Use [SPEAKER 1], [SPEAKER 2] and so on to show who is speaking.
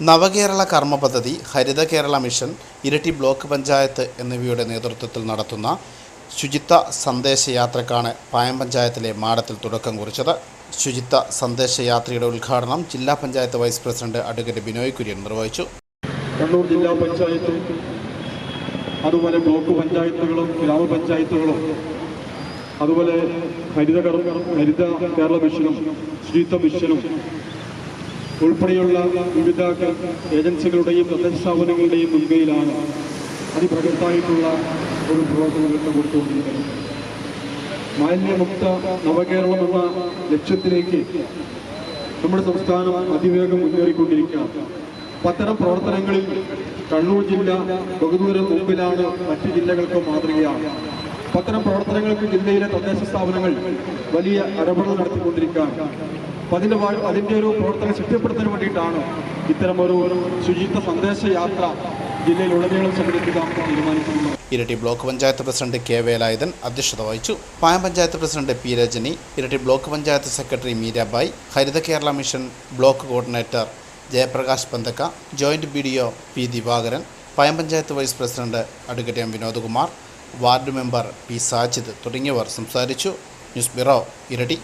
[SPEAKER 1] നവകേരള കർമ്മ പദ്ധതി Haritha Kerala mission Iritty block panchayat എന്നിവയുടെ നേതൃത്വത്തിൽ നടത്തുന്ന ശുചിത്വ സന്ദേശയാത്രക്കാണ് പായം പഞ്ചായത്തിലെ മാടത്തിൽ തുടക്കം കുറിച്ചത്. ശുചിത്വ സന്ദേശയാത്രയുടെ ഉദ്ഘാടനം ജില്ലാ panchayat vice president advocate Binoy Kurian നിർവഹിച്ചു.
[SPEAKER 2] കണ്ണൂർ ജില്ലാ പഞ്ചായത്തും അതുപോലെ ബ്ലോക്ക് പഞ്ചായത്തുകളും ഗ്രാമപഞ്ചായത്തുകളും അതുപോലെ ഹരിത ഹരിത കേരള മിഷനും ശുചിത്വ മിഷനും ഉൾപ്പെടെയുള്ള വിവിധ ഏജൻസികളുടെയും തദ്ദേശ സ്ഥാപനങ്ങളുടെയും മുൻകൈയിലാണ് അതിപ്രകൃതമായിട്ടുള്ള ഒരു പ്രവർത്തനങ്ങൾ കൊടുത്തുകൊണ്ടിരിക്കുന്നത് മാലിന്യമുക്ത നവകേരളം എന്ന ലക്ഷ്യത്തിലേക്ക് നമ്മുടെ സംസ്ഥാനം അതിവേഗം മുന്നേറിക്കൊണ്ടിരിക്കുകയാണ്. അത്തരം പ്രവർത്തനങ്ങളിൽ കണ്ണൂർ ജില്ല ബഹുദൂരം മുമ്പിലാണ് മറ്റ് ജില്ലകൾക്ക് മാതൃകയാണ്. അത്തരം പ്രവർത്തനങ്ങൾക്ക് ജില്ലയിലെ തദ്ദേശ സ്ഥാപനങ്ങൾ വലിയ ഇടപെടൽ നടത്തിക്കൊണ്ടിരിക്കുകയാണ്. അപ്പൊ അതിന്റെ അതിന്റെ ഒരു പ്രവർത്തനം ശക്തിപ്പെടുത്താൻ വേണ്ടിയിട്ടാണ് ഇത്തരമൊരു ശുചിത്വ സന്ദേശ യാത്ര ജില്ലയിൽ ഉടനീളം സംഘടിപ്പിക്കാൻ തീരുമാനിക്കുന്നത്
[SPEAKER 1] Iritty block panchayat president K Velayudhan അധ്യക്ഷത വഹിച്ചു. Payam panchayat president P Rajani Iritty block panchayat secretary Meerabai Haritha Kerala mission block coordinator Jayaprakash Panthakka joint B D O P Divakaran Payam panchayat vice president advocate M Vinodkumar ward member P Sajid തുടങ്ങിയവർ സംസാരിച്ചു. News bureau ഇരട്ടി.